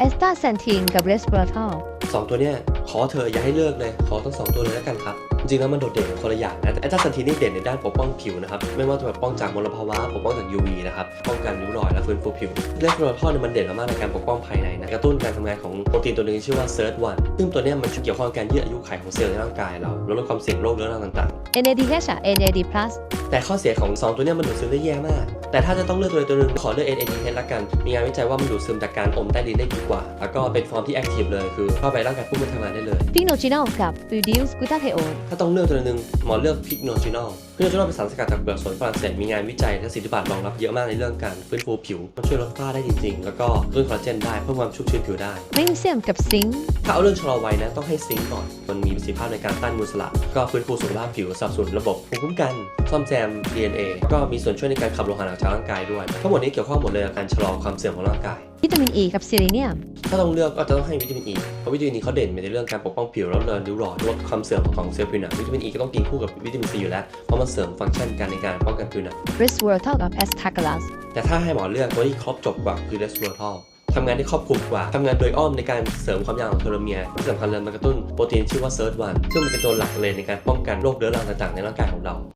แอสตาแซนทีนกับเรสเบอร์ทอลสองตัวเนี้ยขอเธอะอย่าให้เลิกเลย ขอทั้งสองตัวเลยแล้วกันครับ จริงๆแล้วมันโดดเด่นกันคนละอย่างนะแต่แอตตาซันทีนนี่เด่นในด้านปกป้องผิวนะครับไม่ว่าจะแบบป้องจากมลภาวะปกป้องจาก UV นะครับป้องกันริ้วรอยและฟื้นฟูผิวเลสโรทอลเนี่ยมันเด่นมากๆในการปกป้องภายในนะกระตุ้นการทำงานของโปรตีนตัวหนึงที่ชื่อว่า SIRT1 ซึ่งตัวเนี้ยมันเกี่ยวข้องกับการยืดอายุขัยของเซลล์ในร่างกายเราลดความเสี่ยงโรคเรื้อรังต่าง NADH อะ NAD plus ๆ แต่ข้อเสียของสองตัวเนี้ยมันดูดซึมได้แย่มาก แต่ถ้าจะต้องเลือกตัวใดตัวหนึงขอเลือก NADH ละกัน มีงานวิจัยว่ามันดูดซึมจากการอมใต้ดินได้ดีกว่า แล้วก็เป็นฟอร์มที่แอคทีฟเลยคือเข้าไปร่างกายปุ๊บมันทำงานได้เลยพิโนจินอลกับ reduce glutathione ถ้าต้องเลือกตัวหนึ่งหมอเลือกพิกโนจินอล พิกโนจินอลเป็นสารสกัดจากเปลือกสนฝรั่งเศสมีงานวิจัยและสิทธิบัตรรองรับเยอะมากในเรื่องการฟื้นฟูผิว มันช่วยลดฝ้าได้จริงๆ แล้วก็ลดคอลลาเจนได้เพิ่มความชุ่มชื้นผิวได้แมกนีเซียมกับซิงค์ถ้าเอาเรื่องชะลอวัยนะต้องให้ซิงค์ก่อน มันมีประสิทธิภาพในการต้านมูลสลัดก็ฟื้นฟูสุขภาพผิวสับสนระบบภูมิคุ้มกันซ่อมแซม DNA ก็มีส่วนช่วยในการขับโลหะหนักจากร่างกายด้วยทั้งหมดนี้เกี่ยวข้องหมดเลยกับการชะลอความเสื่อมของร่างกายวิตามินอ e กับเซเลเนียม ถ้าต้องเลือกก็จะต้องให้วิตามินอ e, ีเพราะวิตามินอ e เขาเด่นในเรื่องการปกป้องผิวแล้วลดริ้วรอยลดความเสื่อมของเซลล์ผิวหนังวิตามินอ e ก็ต้องกินคู่กับวิตามินซีอยู่แล้วเพราะมันเสริมฟังก์ชันการในการป้องกันผิวหนัง resveratrol กับ astagalus แต่ถ้าให้หมอเลือกตัวที่ครบจบกว่าคือเรสเวอร์ทอลทำงานได้ครอบคลุมกว่า ทำงานโดยอ้อมในการเสริมความยาวของโทโลเมียร์ที่สำคัญเลยมันกระตุ้นโปรตีนชื่อว่าเซิร์ตวันซึ่งมันเป็นตัวหลักเลยในการป้องกันโรคเรื้อรังต่างๆ ในร่างกายของเรา